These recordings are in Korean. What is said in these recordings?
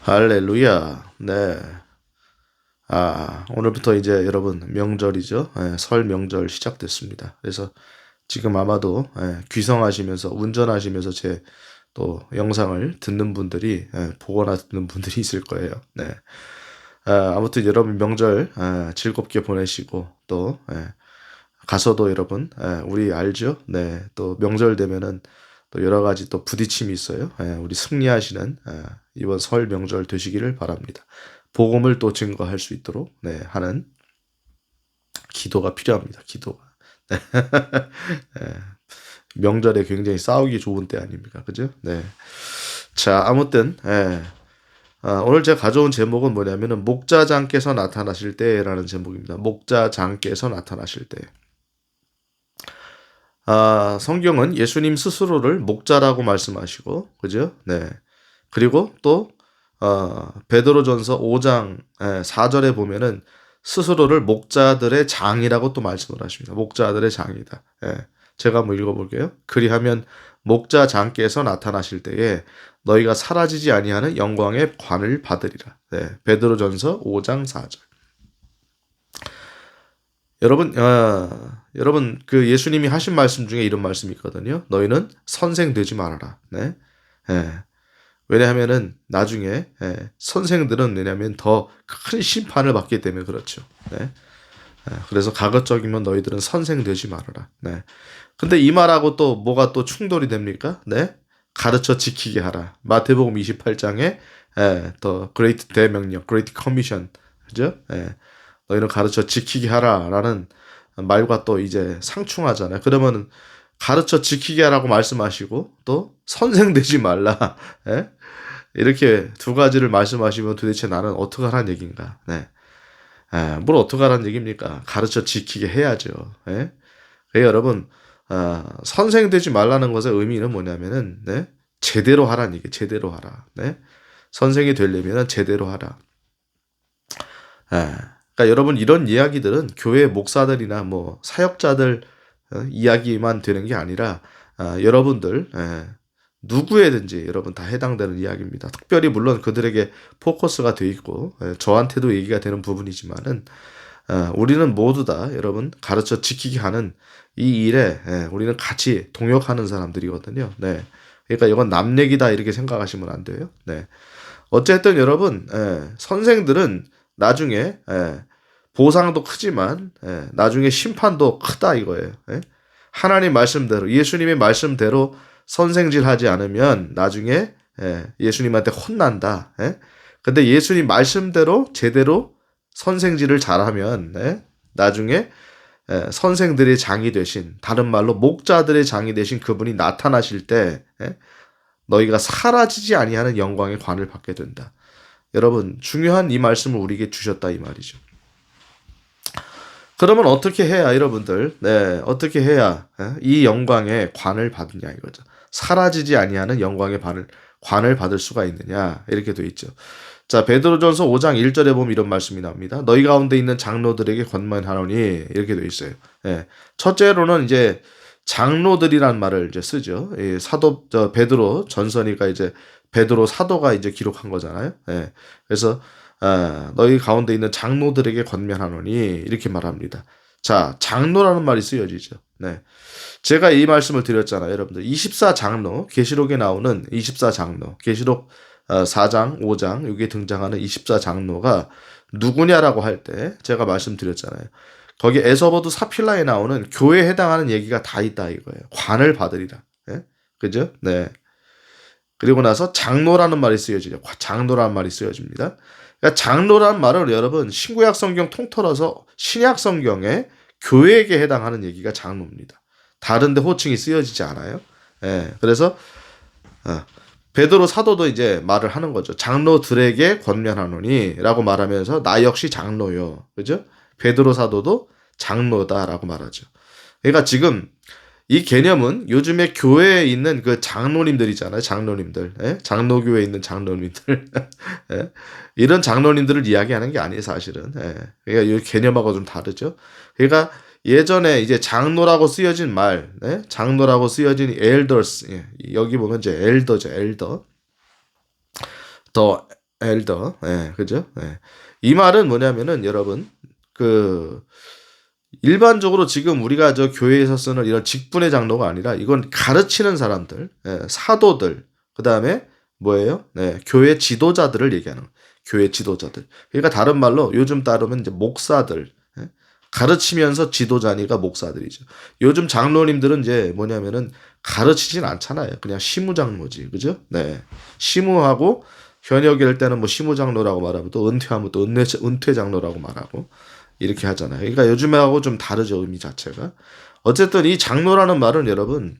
할렐루야. 네. 아, 오늘부터 이제 여러분 명절이죠. 예, 설 명절 시작됐습니다. 그래서 지금 아마도 예, 귀성하시면서 운전하시면서 제 또 영상을 듣는 분들이 예, 보거나 듣는 분들이 있을 거예요. 네. 아, 아무튼 여러분 명절 아, 즐겁게 보내시고 또 예, 가서도 여러분 예, 우리 알죠? 네. 또 명절 되면은 또 여러 가지 또 부딪힘이 있어요. 예, 우리 승리하시는 예, 이번 설 명절 되시기를 바랍니다. 복음을 또 증거할 수 있도록 네, 하는 기도가 필요합니다. 기도가. 네. 예, 명절에 굉장히 싸우기 좋은 때 아닙니까? 그죠? 네. 자, 아무튼 예. 아, 오늘 제가 가져온 제목은 뭐냐면은 목자장께서 나타나실 때라는 제목입니다. 목자장께서 나타나실 때. 아, 성경은 예수님 스스로를 목자라고 말씀하시고, 그죠? 네. 그리고 또, 어, 베드로전서 5장 4절에 보면은 스스로를 목자들의 장이라고 또 말씀을 하십니다. 목자들의 장이다. 예. 제가 한번 읽어볼게요. 그리하면 목자 장께서 나타나실 때에 너희가 사라지지 아니하는 영광의 관을 받으리라. 네. 베드로전서 5장 4절. 여러분, 어, 여러분 그 예수님이 하신 말씀 중에 이런 말씀이 있거든요. 너희는 선생 되지 말아라. 네. 예. 왜냐하면은 나중에 예, 선생들은 왜냐하면 더 큰 심판을 받기 때문에 그렇죠. 네. 예, 그래서 가급적이면 너희들은 선생 되지 말아라. 네. 근데 이 말하고 또 뭐가 또 충돌이 됩니까? 네. 가르쳐 지키게 하라. 마태복음 28장에 예, 더 그레이트 대명령, 그레이트 커미션. 그죠? 예. 너희는 가르쳐 지키게 하라라는 말과 또 이제 상충하잖아요. 그러면 가르쳐 지키게 하라고 말씀하시고 또 선생 되지 말라. 예? 이렇게 두 가지를 말씀하시면 도대체 나는 어떻게 하라는 얘기인가? 네. 예, 뭘 어떻게 하라는 얘기입니까? 가르쳐 지키게 해야죠. 예? 그 여러분 어, 선생 되지 말라는 것의 의미는 뭐냐면은 네? 제대로 하라는 얘기. 제대로 하라. 네? 선생이 되려면 제대로 하라. 예. 그러니까 여러분 이런 이야기들은 교회 목사들이나 뭐 사역자들 어, 이야기만 되는 게 아니라 어, 여러분들 예, 누구에든지 여러분 다 해당되는 이야기입니다. 특별히 물론 그들에게 포커스가 돼 있고 예, 저한테도 얘기가 되는 부분이지만은 어, 우리는 모두 다 여러분 가르쳐 지키게 하는 이 일에 예, 우리는 같이 동역하는 사람들이거든요. 네. 그러니까 이건 남 얘기다 이렇게 생각하시면 안 돼요. 네. 어쨌든 여러분 예, 선생들은 나중에 예, 보상도 크지만 예, 나중에 심판도 크다 이거예요. 예? 하나님 말씀대로 예수님의 말씀대로 선생질하지 않으면 나중에 예, 예수님한테 혼난다. 예? 근데 예수님 말씀대로 제대로 선생질을 잘하면 예? 나중에 예, 선생들의 장이 되신 다른 말로 목자들의 장이 되신 그분이 나타나실 때 예? 너희가 사라지지 아니하는 영광의 관을 받게 된다. 여러분 중요한 이 말씀을 우리에게 주셨다 이 말이죠. 그러면 어떻게 해야 여러분들 네 어떻게 해야 예? 이 영광의 관을 받느냐 이거죠. 사라지지 아니하는 영광의 관을 관을 받을 수가 있느냐 이렇게 돼 있죠. 자 베드로전서 5장 1절에 보면 이런 말씀이 나옵니다. 너희 가운데 있는 장로들에게 권면하노니 이렇게 돼 있어요. 예. 첫째로는 이제 장로들이란 말을 이제 쓰죠. 예, 사도 저 베드로 전서니까 이제 베드로 사도가 이제 기록한 거잖아요. 예. 그래서 아, 너희 가운데 있는 장로들에게 권면하노니 이렇게 말합니다. 자, 장로라는 말이 쓰여지죠. 네. 제가 이 말씀을 드렸잖아요, 여러분들. 24장로, 계시록에 나오는 24장로, 계시록 4장, 어, 5장, 여기에 등장하는 24장로가 누구냐라고 할 때 제가 말씀드렸잖아요. 거기 에서버드 사필라에 나오는 교회에 해당하는 얘기가 다 있다 이거예요. 관을 받으리라. 네? 그죠? 네. 그리고 나서 장로라는 말이 쓰여지죠. 장로라는 말이 쓰여집니다. 그러니까 장로란 말을 여러분 신구약 성경 통틀어서 신약 성경에 교회에게 해당하는 얘기가 장로입니다. 다른데 호칭이 쓰여지지 않아요. 예, 그래서 어, 베드로 사도도 이제 말을 하는 거죠. 장로들에게 권면하노니라고 말하면서 나 역시 장로요. 그죠? 베드로 사도도 장로다라고 말하죠. 그러니까 지금 이 개념은 요즘에 교회에 있는 그 장로님들이잖아요. 장로님들. 예? 장로교회에 있는 장로님들. 예? 이런 장로님들을 이야기하는 게 아니에요, 사실은. 예. 그러니까 이 개념하고 좀 다르죠. 그러니까 예전에 이제 장로라고 쓰여진 말, 예? 장로라고 쓰여진 elders. 예. 여기 보면 이제 엘더죠, 엘더. 더 엘더. 예, 그죠? 예. 이 말은 뭐냐면은 여러분 그 일반적으로 지금 우리가 저 교회에서 쓰는 이런 직분의 장로가 아니라 이건 가르치는 사람들, 예, 사도들, 그 다음에 뭐예요? 네, 교회 지도자들을 얘기하는. 교회 지도자들. 그러니까 다른 말로 요즘 따르면 이제 목사들, 예? 가르치면서 지도자니까 목사들이죠. 요즘 장로님들은 이제 뭐냐면은 가르치진 않잖아요. 그냥 시무장로지, 그죠? 네, 시무하고 현역일 때는 뭐 시무장로라고 말하고 또 은퇴하면 또 은퇴 은퇴장로라고 말하고 이렇게 하잖아요. 그러니까 요즘하고 좀 다르죠 의미 자체가. 어쨌든 이 장로라는 말은 여러분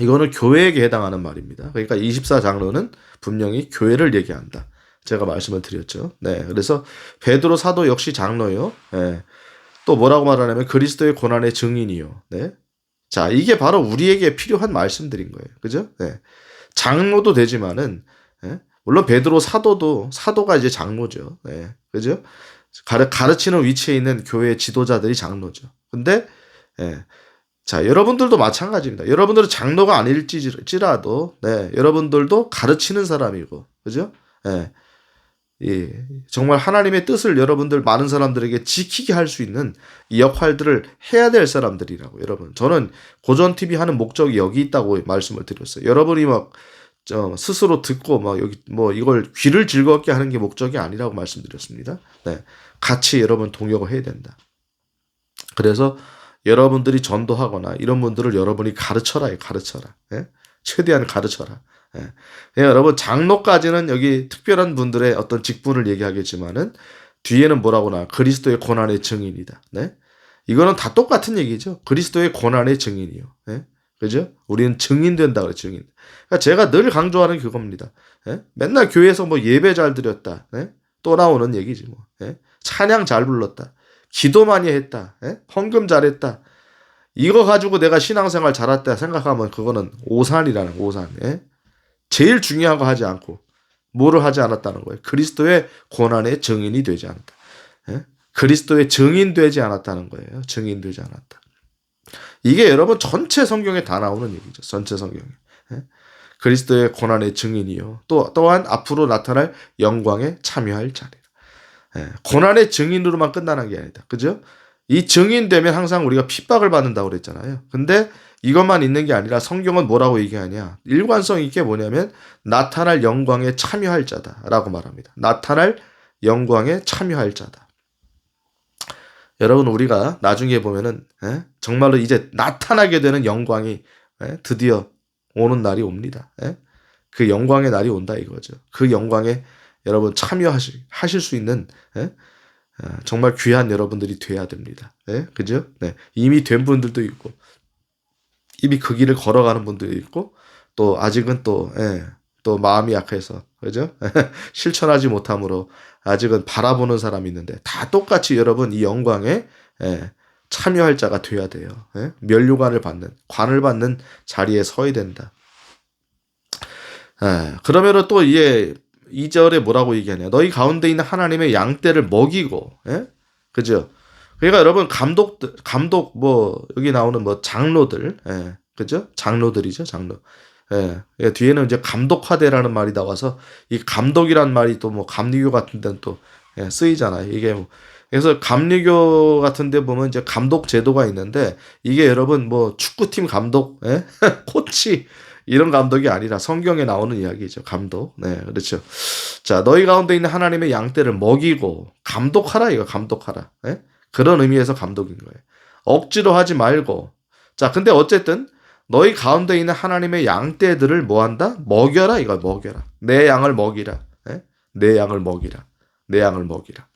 이거는 교회에게 해당하는 말입니다. 그러니까 24장로는 분명히 교회를 얘기한다. 제가 말씀을 드렸죠. 네. 그래서 베드로 사도 역시 장로요. 네. 또 뭐라고 말하냐면 그리스도의 고난의 증인이요. 네. 자, 이게 바로 우리에게 필요한 말씀들인 거예요. 그죠? 네. 장로도 되지만은 네. 물론 베드로 사도도 사도가 이제 장로죠. 네. 그죠? 가르, 가르치는 위치에 있는 교회 지도자들이 장로죠. 근데 예. 자, 여러분들도 마찬가지입니다. 여러분들은 장로가 아닐지라도 네, 여러분들도 가르치는 사람이고. 그죠? 예. 예, 정말 하나님의 뜻을 여러분들 많은 사람들에게 지키게 할 수 있는 이 역할들을 해야 될 사람들이라고 여러분. 저는 고전 TV 하는 목적이 여기 있다고 말씀을 드렸어요. 여러분이 막저 스스로 듣고 막 여기 뭐 이걸 귀를 즐겁게 하는 게 목적이 아니라고 말씀드렸습니다. 네. 같이 여러분 동역을 해야 된다. 그래서 여러분들이 전도하거나 이런 분들을 여러분이 가르쳐라, 가르쳐라. 예? 최대한 가르쳐라. 예. 예, 여러분 장로까지는 여기 특별한 분들의 어떤 직분을 얘기하겠지만은 뒤에는 뭐라고 나 그리스도의 고난의 증인이다. 네? 이거는 다 똑같은 얘기죠. 그리스도의 고난의 증인이요. 예? 그죠? 우리는 증인된다 그래 증인. 그러니까 제가 늘 강조하는 그겁니다. 예? 맨날 교회에서 뭐 예배 잘 드렸다. 예? 또 나오는 얘기지 뭐. 예? 찬양 잘 불렀다. 기도 많이 했다. 예? 헌금 잘했다. 이거 가지고 내가 신앙생활 잘했다 생각하면 그거는 오산이라는 오산. 예? 제일 중요한 거 하지 않고 뭐를 하지 않았다는 거예요. 그리스도의 고난의 증인이 되지 않았다. 예? 그리스도의 증인되지 않았다는 거예요. 증인되지 않았다. 이게 여러분 전체 성경에 다 나오는 얘기죠. 전체 성경에. 예? 그리스도의 고난의 증인이요. 또 또한 앞으로 나타날 영광에 참여할 자리라. 예. 고난의 증인으로만 끝나는 게 아니다. 그죠? 이 증인 되면 항상 우리가 핍박을 받는다고 그랬잖아요. 근데 이것만 있는 게 아니라 성경은 뭐라고 얘기하냐? 일관성 있게 뭐냐면 나타날 영광에 참여할 자다라고 말합니다. 나타날 영광에 참여할 자다. 여러분 우리가 나중에 보면은 에? 정말로 이제 나타나게 되는 영광이 에? 드디어 오는 날이 옵니다. 에? 그 영광의 날이 온다 이거죠. 그 영광에 여러분 참여하실 하실 수 있는 정말 귀한 여러분들이 돼야 됩니다. 그죠? 네. 이미 된 분들도 있고 이미 그 길을 걸어가는 분들이 있고 또 아직은 또 예, 또 마음이 약해서 그죠? 실천하지 못함으로 아직은 바라보는 사람이 있는데 다 똑같이 여러분 이 영광에 예, 참여할 자가 돼야 돼요. 예? 면류관을 받는 관을 받는 자리에 서야 된다. 예, 그러면은 또 이게 2절에 뭐라고 얘기하냐? 너희 가운데 있는 하나님의 양떼를 먹이고, 예? 그죠? 그러니까 여러분 감독 감독 뭐 여기 나오는 뭐 장로들, 예, 그죠? 장로들이죠, 장로. 예, 예, 뒤에는 이제 감독화대라는 말이 나와서 이 감독이란 말이 또 뭐 감리교 같은 데는 또 예, 쓰이잖아요. 이게 뭐 그래서 감리교 같은 데 보면 이제 감독 제도가 있는데 이게 여러분 뭐 축구팀 감독, 예? 코치 이런 감독이 아니라 성경에 나오는 이야기죠. 감독. 네, 그렇죠. 자, 너희 가운데 있는 하나님의 양떼를 먹이고 감독하라 이거 감독하라. 예? 그런 의미에서 감독인 거예요. 억지로 하지 말고. 자, 근데 어쨌든 너희 가운데 있는 하나님의 양떼들을 뭐 한다? 먹여라 이거 먹여라. 내 양을 먹이라. 예? 내 양을 먹이라. 내 양을 먹이라.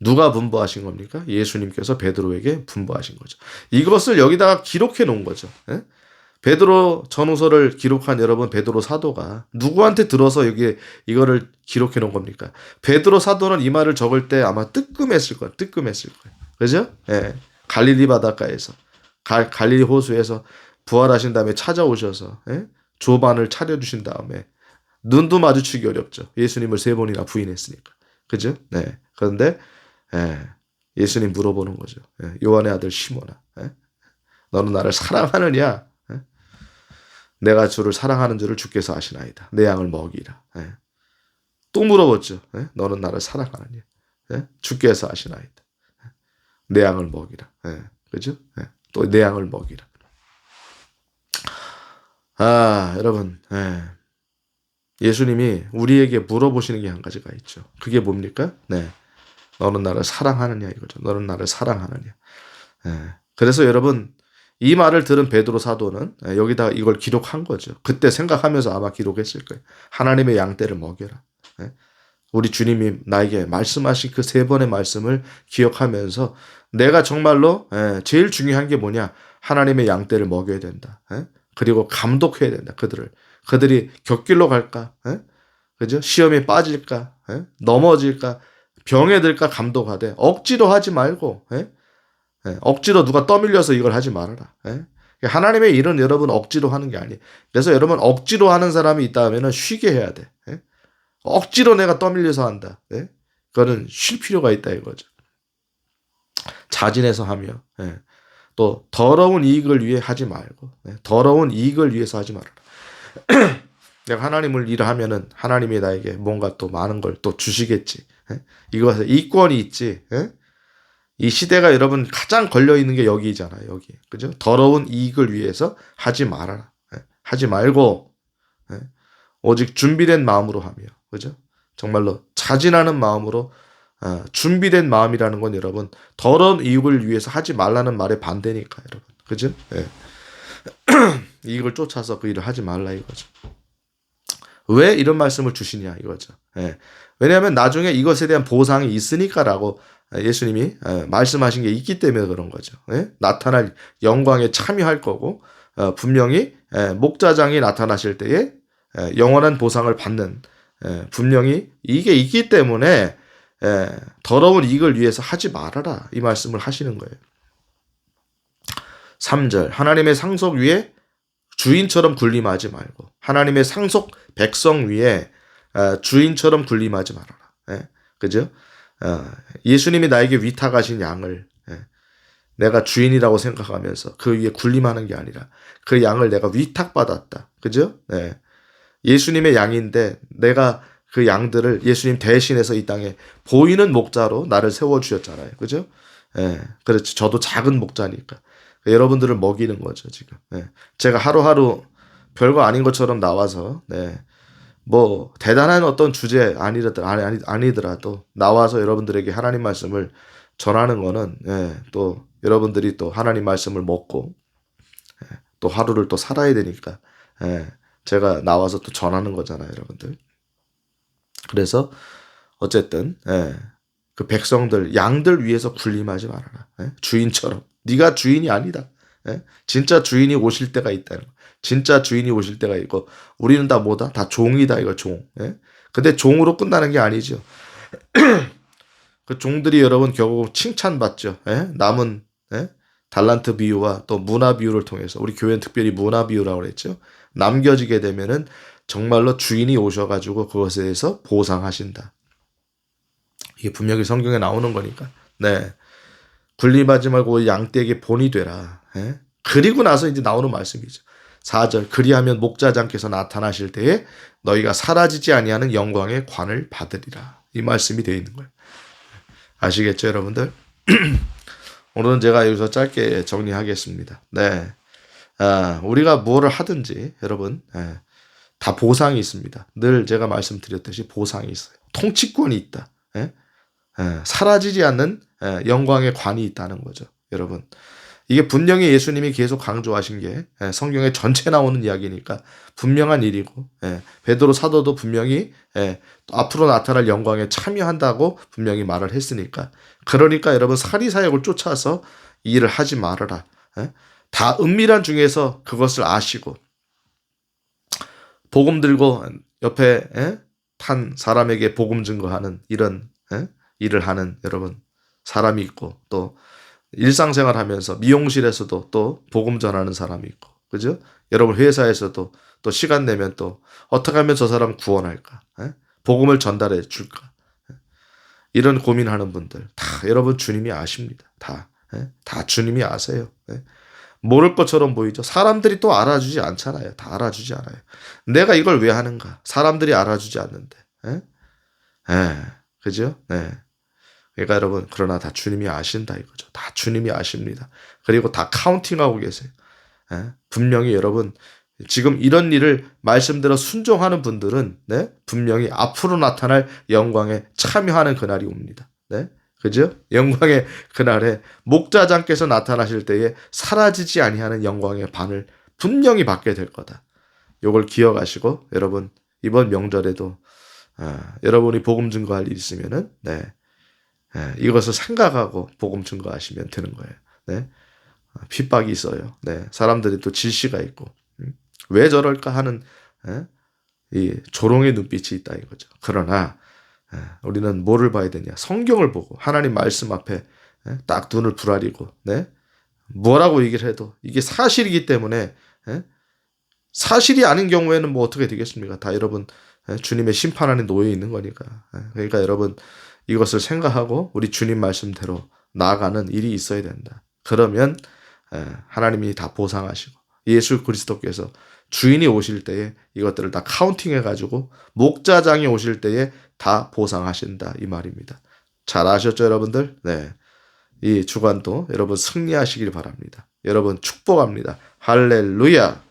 누가 분부하신 겁니까? 예수님께서 베드로에게 분부하신 거죠. 이것을 여기다가 기록해 놓은 거죠. 예? 베드로 전후서를 기록한 여러분 베드로 사도가 누구한테 들어서 여기 이거를 기록해 놓은 겁니까? 베드로 사도는 이 말을 적을 때 아마 뜨끔했을 거예요. 뜨끔했을 거예요. 그죠? 예. 갈릴리 바닷가에서 갈, 갈릴리 호수에서 부활하신 다음에 찾아오셔서 예? 조반을 차려 주신 다음에 눈도 마주치기 어렵죠. 예수님을 세 번이나 부인했으니까. 그죠? 네. 그런데 예. 예수님 물어보는 거죠. 예. 요한의 아들 시몬아. 예? 너는 나를 사랑하느냐? 내가 주를 사랑하는 줄을 주께서 아시나이다. 내 양을 먹이라. 예. 또 물어봤죠. 예? 너는 나를 사랑하느냐? 예? 주께서 하시나이다. 내 양을 먹이라. 예. 그죠? 예. 또내 양을 먹이라. 아, 여러분, 예. 예수님이 우리에게 물어보시는 게 한 가지가 있죠. 그게 뭡니까? 네. 너는 나를 사랑하느냐 이거죠. 너는 나를 사랑하느냐. 예. 그래서 여러분 이 말을 들은 베드로 사도는 예, 여기다 이걸 기록한 거죠. 그때 생각하면서 아마 기록했을 거예요. 하나님의 양떼를 먹여라. 예. 우리 주님이 나에게 말씀하신 그 세 번의 말씀을 기억하면서 내가 정말로 예, 제일 중요한 게 뭐냐? 하나님의 양떼를 먹여야 된다. 예? 그리고 감독해야 된다. 그들을 그들이 곁길로 갈까? 예? 그죠? 시험에 빠질까? 예? 넘어질까? 병에 들까 감독하되 억지로 하지 말고 예? 예, 억지로 누가 떠밀려서 이걸 하지 말아라. 예? 하나님의 일은 여러분 억지로 하는 게 아니에요. 그래서 여러분 억지로 하는 사람이 있다 하면 쉬게 해야 돼. 예? 억지로 내가 떠밀려서 한다. 예? 그거는 쉴 필요가 있다 이거죠. 자진해서 하며 예. 또 더러운 이익을 위해 하지 말고 예. 더러운 이익을 위해서 하지 말아라. 내가 하나님을 일을 하면은 하나님이 나에게 뭔가 또 많은 걸 또 주시겠지. 예? 이것에 이권이 있지. 예? 이 시대가 여러분 가장 걸려 있는 게 여기잖아요. 여기. 그죠? 더러운 이익을 위해서 하지 말아라. 예? 하지 말고 예? 오직 준비된 마음으로 하며. 그죠? 정말로 자진하는 마음으로 어, 준비된 마음이라는 건 여러분 더러운 이익을 위해서 하지 말라는 말의 반대니까 여러분. 그죠? 예. 이익을 쫓아서 그 일을 하지 말라 이거죠. 왜 이런 말씀을 주시냐 이거죠. 예. 왜냐하면 나중에 이것에 대한 보상이 있으니까라고 예수님이 예, 말씀하신 게 있기 때문에 그런 거죠. 예? 나타날 영광에 참여할 거고 어, 분명히 예, 목자장이 나타나실 때에 예, 영원한 보상을 받는 예, 분명히 이게 있기 때문에 예, 더러운 이익을 위해서 하지 말아라 이 말씀을 하시는 거예요. 3절 하나님의 상속 위에 주인처럼 군림하지 말고 하나님의 상속 백성 위에 어, 주인처럼 군림하지 말아라. 예? 그죠? 어, 예수님이 나에게 위탁하신 양을 예, 내가 주인이라고 생각하면서 그 위에 군림하는 게 아니라 그 양을 내가 위탁받았다. 그죠? 예. 예수님의 양인데 내가 그 양들을 예수님 대신해서 이 땅에 보이는 목자로 나를 세워 주셨잖아요. 그죠? 예. 그렇죠. 저도 작은 목자니까. 여러분들을 먹이는 거죠, 지금. 네. 제가 하루하루 별거 아닌 것처럼 나와서, 네. 뭐, 대단한 어떤 주제 아니더라, 아니, 아니, 아니더라도 나와서 여러분들에게 하나님 말씀을 전하는 거는, 네. 또 여러분들이 또 하나님 말씀을 먹고, 네. 또 하루를 또 살아야 되니까, 네. 제가 나와서 또 전하는 거잖아요, 여러분들. 그래서, 어쨌든, 네. 그 백성들, 양들 위해서 군림하지 말아라. 네. 주인처럼. 네가 주인이 아니다. 예? 진짜 주인이 오실 때가 있다는 거. 진짜 주인이 오실 때가 있고 우리는 다 뭐다? 다 종이다 이거 종. 예? 근데 종으로 끝나는 게 아니죠. 그 종들이 여러분 결국 칭찬받죠. 예? 남은 예? 달란트 비유와 또 문화 비유를 통해서 우리 교회는 특별히 문화 비유라고 그랬죠. 남겨지게 되면은 정말로 주인이 오셔가지고 그것에 대해서 보상하신다. 이게 분명히 성경에 나오는 거니까. 네. 군림하지 말고 양떼에게 본이 되라. 예? 그리고 나서 이제 나오는 말씀이죠. 4절 그리하면 목자장께서 나타나실 때에 너희가 사라지지 아니하는 영광의 관을 받으리라. 이 말씀이 되어 있는 거예요. 아시겠죠, 여러분들? 오늘은 제가 여기서 짧게 정리하겠습니다. 네. 아, 우리가 무엇을 하든지 여러분 예, 다 보상이 있습니다. 늘 제가 말씀드렸듯이 보상이 있어요. 통치권이 있다. 예? 예, 사라지지 않는 예, 영광의 관이 있다는 거죠. 여러분. 이게 분명히 예수님이 계속 강조하신 게 예, 성경에 전체 나오는 이야기니까 분명한 일이고 베드로 사도도 분명히 앞으로 나타날 영광에 참여한다고 분명히 말을 했으니까 그러니까 여러분 사리 사역을 쫓아서 일을 하지 말아라. 다 은밀한 중에서 그것을 아시고 복음 들고 옆에 탄 사람에게 복음 증거하는 이런 일을 하는 여러분 사람이 있고 또 일상생활 하면서 미용실에서도 또 복음 전하는 사람이 있고 그죠? 여러분 회사에서도 또 시간 내면 또 어떻게 하면 저 사람 구원할까? 에? 복음을 전달해 줄까? 에? 이런 고민하는 분들 다 여러분 주님이 아십니다. 다. 에? 다 주님이 아세요. 모를 것처럼 보이죠. 사람들이 또 알아주지 않잖아요. 다 알아주지 않아요. 내가 이걸 왜 하는가? 사람들이 알아주지 않는데. 예, 그죠? 네. 그러니까 여러분, 그러나 다 주님이 아신다 이거죠. 다 주님이 아십니다. 그리고 다 카운팅하고 계세요. 예? 분명히 여러분, 지금 이런 일을 말씀대로 순종하는 분들은, 네? 분명히 앞으로 나타날 영광에 참여하는 그날이 옵니다. 네? 그죠? 영광의 그날에 목자장께서 나타나실 때에 사라지지 아니하는 영광의 반을 분명히 받게 될 거다. 요걸 기억하시고 여러분 이번 명절에도 아, 여러분이 복음 증거할 일 있으면은 네 예, 이것을 생각하고 복음 증거하시면 되는 거예요. 네 아, 핍박이 있어요. 네 사람들이 또 질시가 있고 음, 왜 저럴까 하는 예, 이 조롱의 눈빛이 있다 이거죠. 그러나 예, 우리는 뭐를 봐야 되냐? 성경을 보고 하나님 말씀 앞에 예, 딱 눈을 부라리고 네 뭐라고 얘기를 해도 이게 사실이기 때문에 예, 사실이 아닌 경우에는 뭐 어떻게 되겠습니까? 다 여러분 예, 주님의 심판 안에 놓여 있는 거니까. 예, 그러니까 여러분 이것을 생각하고 우리 주님 말씀대로 나아가는 일이 있어야 된다. 그러면 예, 하나님이 다 보상하시고 예수 그리스도께서 주인이 오실 때에 이것들을 다 카운팅해 가지고 목자장이 오실 때에 다 보상하신다 이 말입니다. 잘 아셨죠, 여러분들? 네. 이 주간도 여러분 승리하시길 바랍니다. 여러분 축복합니다. 할렐루야.